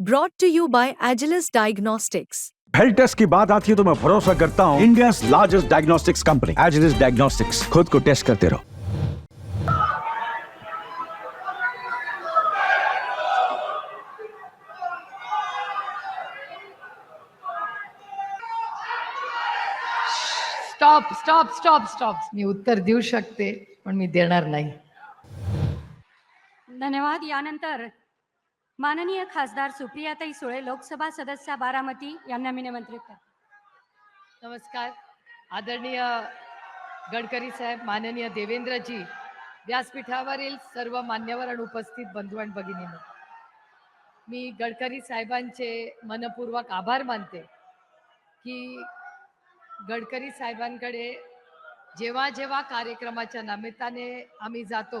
Brought to you by Agilus Diagnostics. Health test की बात आती है तो मैं भरोसा करता हूँ। India largest diagnostics company Agilus diagnostics खुद को टेस्ट करते रहो। स्टॉप स्टॉप स्टॉप स्टॉप मी उत्तर देऊ शकते पण मी देणार नाही. धन्यवाद यानंतर माननीय खासदार सुप्रियाताई सुळे लोकसभा सदस्य बारामती यांना मी निमंत्रित करते. नमस्कार. आदरणीय गडकरी साहेब माननीय देवेंद्रजी व्यासपीठावरील सर्व मान्यवर आणि उपस्थित बंधू आणि भगिनींनो मी गडकरी साहेबांचे मनपूर्वक आभार मानते की गडकरी साहेबांकडे जेव्हा जेव्हा कार्यक्रमाच्या निमित्ताने आम्ही जातो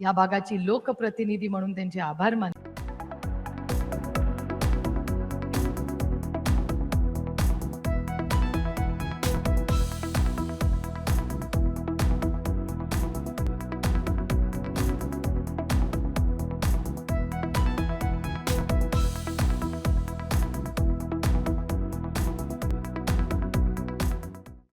या भागाची लोकप्रतिनिधी म्हणून त्यांचे आभार मान